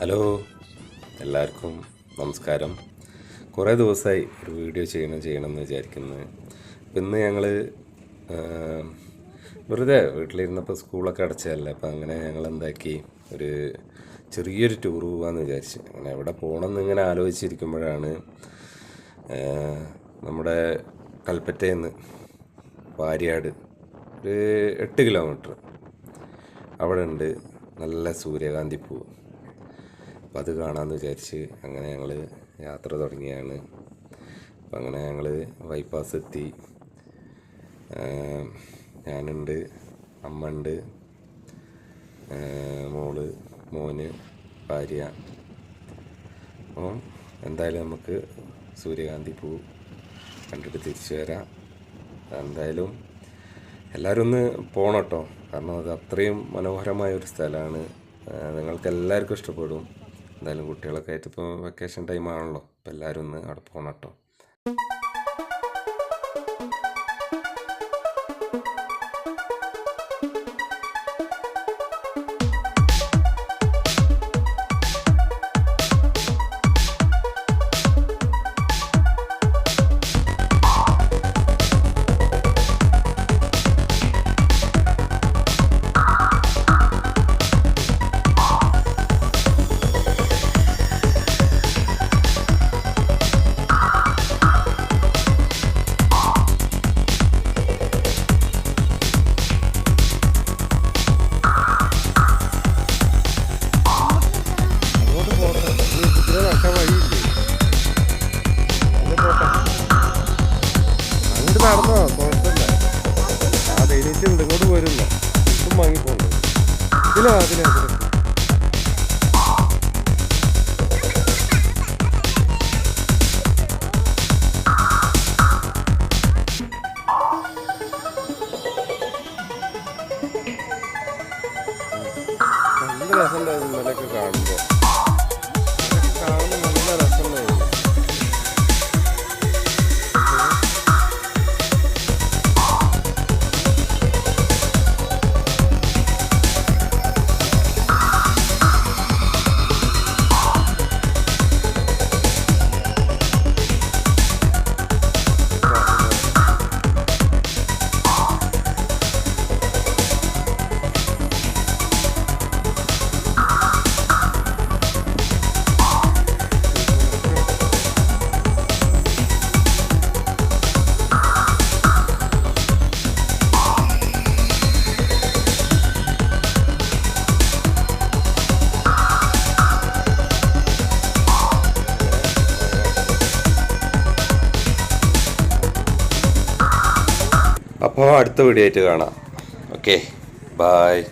Hello. എല്ലാവർക്കും നമസ്കാരം. കുറേ ദിവസമായി ഒരു വീഡിയോ ചെയ്യണം ചെയ്യണം എന്ന് വിചാരിക്കുന്നത് അപ്പം ഇന്ന് ഞങ്ങൾ വെറുതെ വീട്ടിലിരുന്നപ്പോൾ സ്കൂളൊക്കെ അടച്ചതല്ലേ? അപ്പം അങ്ങനെ ഞങ്ങൾ എന്താക്കി ഒരു ചെറിയൊരു ടൂർ പോകാമെന്ന് വിചാരിച്ചു. അങ്ങനെ എവിടെ പോകണം ഇങ്ങനെ ആലോചിച്ചിരിക്കുമ്പോഴാണ് നമ്മുടെ കൽപ്പറ്റയിൽ നിന്ന് വാര്യാട് ഒരു എട്ട് കിലോമീറ്റർ അവിടെ ഉണ്ട് നല്ല സൂര്യകാന്തി പൂവ് അപ്പം അത് കാണാമെന്ന് വിചാരിച്ച് അങ്ങനെ ഞങ്ങൾ യാത്ര തുടങ്ങിയാണ്. അപ്പം അങ്ങനെ ഞങ്ങൾ ബൈപ്പാസ് എത്തി. ഞാനുണ്ട് അമ്മ ഉണ്ട് മോൾ മോന് ഭാര്യ. അപ്പം എന്തായാലും നമുക്ക് സൂര്യകാന്തി പൂ കണ്ടിട്ട് തിരിച്ചു വരാം. എന്തായാലും എല്ലാവരും ഒന്ന് പോകണം കേട്ടോ കാരണം അത് അത്രയും മനോഹരമായ ഒരു സ്ഥലമാണ്. നിങ്ങൾക്ക് എല്ലാവർക്കും ഇഷ്ടപ്പെടും. എന്തായാലും കുട്ടികളൊക്കെ ആയിട്ട് ഇപ്പോൾ വെക്കേഷൻ ടൈം ആണല്ലോ. അപ്പോൾ എല്ലാവരും ഒന്ന് അവിടെ പോകണം കേട്ടോ. ധൈര്യത്തിലുണ്ട് ഇങ്ങോട്ട് വരുന്നു. ഇപ്പം വാങ്ങിപ്പോണ്ട് ഇതിലോ അതിലെ അതിനെ നല്ല രസമുണ്ടായിരുന്നു ഇന്നലെയൊക്കെ കാണുമ്പോൾ കാണുമ്പോൾ അപ്പോൾ അടുത്ത വീഡിയോ ആയിട്ട് കാണാം. Okay bye